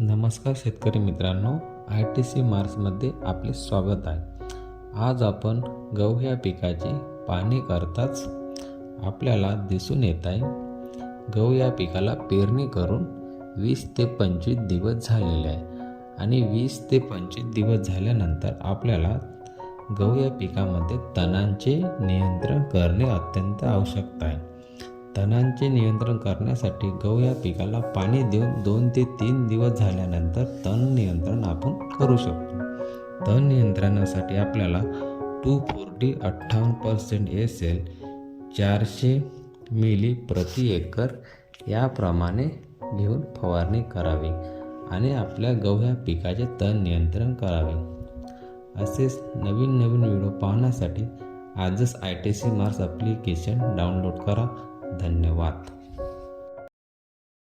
नमस्कार शेतकरी मित्रांनो आय टी सी मार्समध्ये आपले स्वागत आहे. आज आपण गहू या पिकाची पाणी करताच आपल्याला दिसून येत आहे. गहू या पिकाला पेरणी करून वीस ते पंचवीस दिवस झालेले आहे. आणि वीस ते पंचवीस दिवस झाल्यानंतर आपल्याला गहू या पिकामध्ये तणांचे नियंत्रण करणे अत्यंत आवश्यक आहे. तणांचे नियंत्रण करण्यासाठी गहू या पिकाला पाणी देऊन दोन ते तीन दिवस झाल्यानंतर तण नियंत्रण आपण करू शकतो. तण नियंत्रणासाठी आपल्याला टू फोर्टी अठ्ठावन्न पर्सेंट एस एल चारशे मिली प्रति एकर याप्रमाणे घेऊन फवारणी करावी आणि आपल्या गहू या पिकाचे तण नियंत्रण करावे. असेच नवीन नवीन व्हिडिओ पाहण्यासाठी आजच I T C Mars application download करा. धन्यवाद